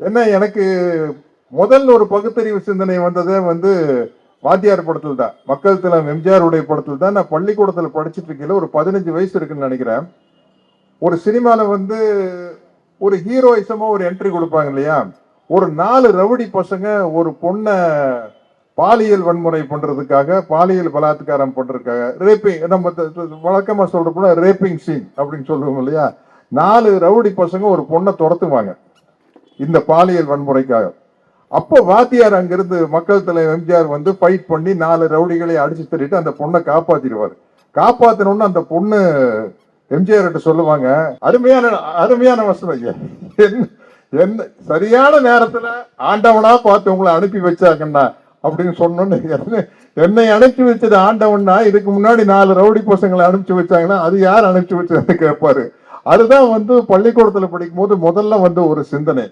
என்ன எனக்கு முதல் ஒரு பகுத்தறிவு சிந்தனை வந்ததே வந்து வாத்தியார் படத்தில் தான் மக்கள் தலம் எம்ஜிஆர் உடைய படத்தில் தான் நான் பள்ளிக்கூடத்தில் படிச்சுட்டு இருக்கையில் ஒரு பதினஞ்சு வயசு இருக்குன்னு நினைக்கிறேன். ஒரு சினிமாவில் வந்து ஒரு ஹீரோயிசமாக ஒரு என்ட்ரி கொடுப்பாங்க இல்லையா? ஒரு நாலு ரவுடி பசங்க ஒரு பொண்ணை பாலியல் வன்முறை பண்ணுறதுக்காக பாலியல் பலாத்காரம் பண்ணுறதுக்காக ரேப்பிங் நம்ம வழக்கமாக த- ரேப்பிங் சீன் அப்படின்னு சொல்லுவோம் இல்லையா? நாலு ரவுடி பசங்க ஒரு பொண்ணை துரத்துவாங்க. இந்த பாலியல் வன்முறைக்காக. அப்போ வாத்தியார் அங்கிருந்து மக்கள் தலைவர் எம்ஜிஆர் வந்து ஃபைட் பண்ணி நாலு ரவுடிகளை அடிச்சு தள்ளிட்டு அந்த பொண்ணை காப்பாத்திடுவார். காப்பாத்தினோன்னு அந்த பொண்ணு எம்ஜிஆர் கிட்ட சொல்லுவாங்க. அருமையான அருமையான வசனம் ஐயா. என்ன சரியான நேரத்துல ஆண்டவனா பார்த்து உங்களை அனுப்பி வச்சாங்கண்ணா அப்படின்னு சொன்னோன்னு என்னை அனுப்பி வச்சது ஆண்டவன்னா இதுக்கு முன்னாடி நாலு ரவுடி பசங்களை அனுப்பிச்சு வச்சாங்கன்னா அது யார் அனுப்பிச்சு வச்சதுன்னு கேட்பாரு அதுதான் வந்து பள்ளிக்கூடத்துல படிக்கும் போது முதல்ல வந்து ஒரு சிந்தனை.